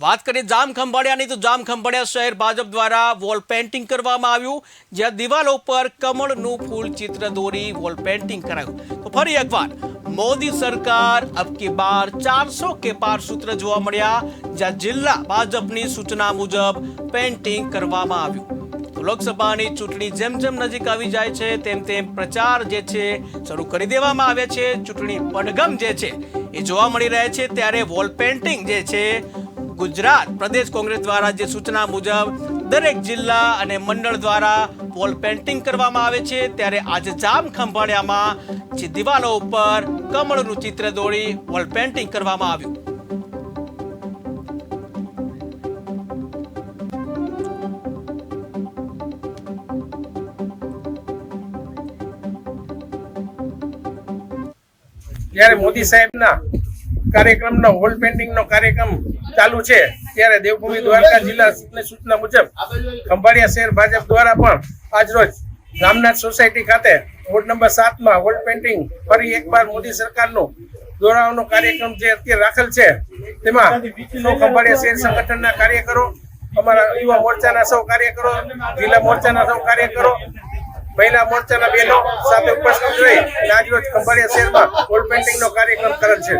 વાત કરીએ જામ ખંભાળિયાની, તો જામ ખંભાળિયા શહેર ભાજપ દ્વારા વોલ પેઇન્ટિંગ કરવામાં આવ્યું, જ્યાં દિવાલો પર કમળનું ફૂલ ચિત્ર દોરી વોલ પેઇન્ટિંગ કરાયું. તો ફરી એકવાર, મોદી સરકાર અબ કે બાર ચારસો કે પાર સૂત્ર જોવા મળ્યા, જ્યાં જિલ્લા ભાજપની સૂચના મુજબ પેઇન્ટિંગ કરવામાં આવ્યું. લોકસભાની ચૂંટણી જેમ જેમ નજીક આવી જાય છે, તેમ તેમ પ્રચાર જે છે શરૂ કરી દેવામાં આવે છે. ચૂંટણી પડગમ જે છે, એ જોવા મળી રહે છે. ત્યારે વોલ પેઇન્ટિંગ જે છે ગુજરાત. પ્રદેશ કોંગ્રેસ દ્વારા જે સૂચના મુજબ દરેક જિલ્લા અને મંડળ દ્વારા વોલ પેઇન્ટિંગ કરવામાં આવે છે, ત્યારે આજે જામ ખંભાળિયામાં જે દિવાલો ઉપર કમળનું ચિત્ર દોરી વોલ પેઇન્ટિંગ કરવામાં આવ્યું. જ્યારે મોદી સાહેબના કાર્યક્રમનો વોલ પેઇન્ટિંગનો કાર્યક્રમ ચાલુ છે. ત્યારે દેવભૂમિ દ્વારકા જિલ્લાની સૂચના મુજબ ખંભાળિયા શહેર ભાજપ દ્વારા પણ આજરોજ રામનાથ સોસાયટી ખાતે વોર્ડ નંબર સાતમાં વોલ પેઇન્ટિંગ ફરી એકવાર મોદી સરકારનું દોરાવાનો કાર્યક્રમ જે અત્યારે રાખેલ છે, તેમાં ખંભાળિયા શહેર સંગઠનના કાર્યકરો, અમારા યુવા મોરચાના સૌ કાર્યકરો, જિલ્લા મોરચાના સૌ કાર્યકરો, મહિલા મોરચાના બહેનો સાથે ઉપસ્થિત રહી આજરોજ ખંભાળિયા શહેરમાં વોલ પેઇન્ટિંગનો કાર્યક્રમ કરેલ છે.